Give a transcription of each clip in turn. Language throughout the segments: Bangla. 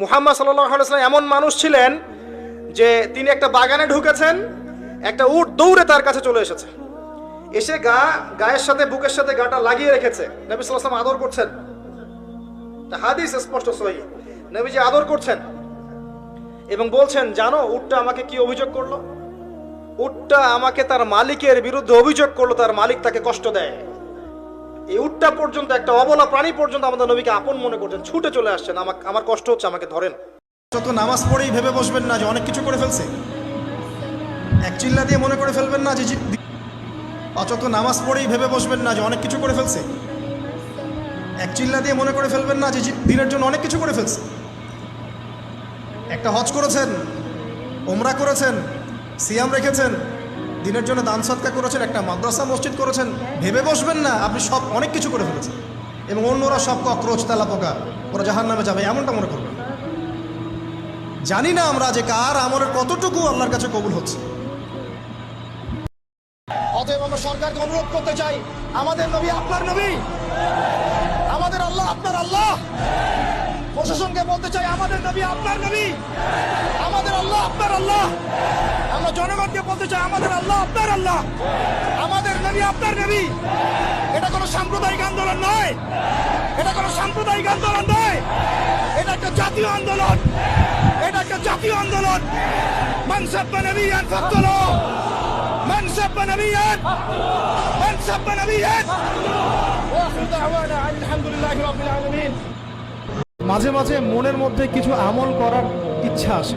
মুহাম্মদ সাল্লাম এমন মানুষ ছিলেন যে তিনি একটা বাগানে ঢুকেছেন, একটা উট দৌড়ে তার কাছে চলে এসেছে। এসে গা, গায়ের সাথে, বুকের সাথে গাটা লাগিয়ে রেখেছে। নবী সাল্লাম আদর করছেন। হাদিস স্পষ্ট, সহি। নবীজি আদর করছেন এবং বলছেন, জানো, উটটা আমাকে কি অভিযোগ করল? উটটা আমাকে তার মালিকের বিরুদ্ধে অভিযোগ করল, তার মালিক তাকে কষ্ট দেয়। এই উটটা পর্যন্ত, একটা অবলা প্রাণী পর্যন্ত আমাদের নবীকে আপন মনে করছেন, ছুটে চলে আসছেন। আমাকে আমার কষ্ট হচ্ছে আমাকে, ধরেন। যত নামাজ পড়েই ভেবে বসবেন না যে অনেক কিছু করে ফেলছে, এক চিল্লা দিয়ে মনে করে ফেলবেন না যে অচত নামাজ পড়েই ভেবে বসবেন না যে অনেক কিছু করে ফেলছে, এক চিল্লা দিয়ে মনে করে ফেলবেন না যে দিনের জন্য অনেক কিছু করে ফেলছে। একটা হজ করেছেন, ওমরা করেছেন, সিয়াম রেখেছেন দিনের জন্য দান সৎকা করেছেন, একটা মাদ্রাসা মসজিদ করেছেন, ভেবে বসবেন না, আপনি সব অনেক কিছু করে ফেলেছেন। এবং অন্যরা সব কক্রোচ তেলা পোকা, ওরা জাহান নামে যাবে। এমনটা মনে করবেন। জানি না আমরা যে কার আমলের কতটুকু আল্লাহর কাছে কবুল হচ্ছে। অতএব আমরা সরকারকে অনুরোধ করতে চাই, আমাদের নবী আপনার নবী, আমাদের আল্লাহ আপনার আল্লাহ। প্রশাসনকে বলতে চাই, আমাদের নবী আপনার নবী, আমাদের আল্লাহ আপনার আল্লাহ। জনগণকে বলতে চাই, আমাদের আল্লাহ, আপনার আল্লাহ। আমাদের নবী, আপনার নবী। এটা কোনো সাম্প্রদায়িক আন্দোলন নয়। এটা কোনো সাম্প্রদায়িক আন্দোলন নয়। এটা একটা জাতীয় আন্দোলন। এটা একটা জাতীয় আন্দোলন। মান সাব্বা নবিয়ান ফাকতুলু। মান সাব্বা নবিয়ান মান সাব্বা নবিয়ান ওয়া আখিরু দাওয়ানা আলহামদুলিল্লাহি মাঝে মাঝে মনের মধ্যে কিছু আমল করার ইচ্ছা আসে।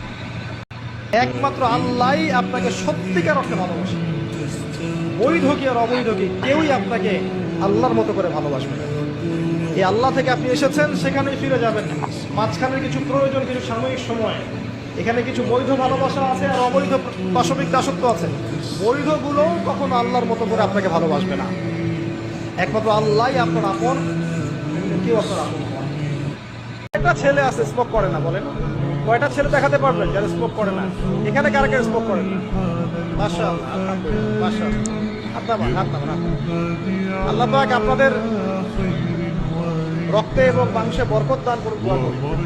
একমাত্র আল্লাহই আপনাকে সত্যিকার অর্থে ভালোবাসে। বৈধ কি আর অবৈধ কি কেউই আপনাকে আল্লাহর মতো করে ভালোবাসবে না। এই আল্লাহ থেকে আপনি এসেছেন, সেখানেই ফিরে যাবেন। মাঝখানে কিছু প্রয়োজন, কিছু সাময়িক সময়। এখানে কিছু বৈধ ভালোবাসা আছে আর অবৈধ পাশবিক দাসত্ব আছে। বৈধগুলো কখনো আল্লাহর মতো করে আপনাকে ভালোবাসবে না। একমাত্র আল্লাহই আপনার আপন, কেউ আপনার আপন একটা ছেলে আছে স্মোক করে না, বলেন। কয়টা ছেলে দেখাতে পারবেন যারা স্মোক করে না? এখানে কারা কারা স্মোক করেন না মাশা মাশা হাত নামান হাত নামান আল্লাহ পাক আপনাদের রক্তে এবং মাংসে বরকত দান করুন। করি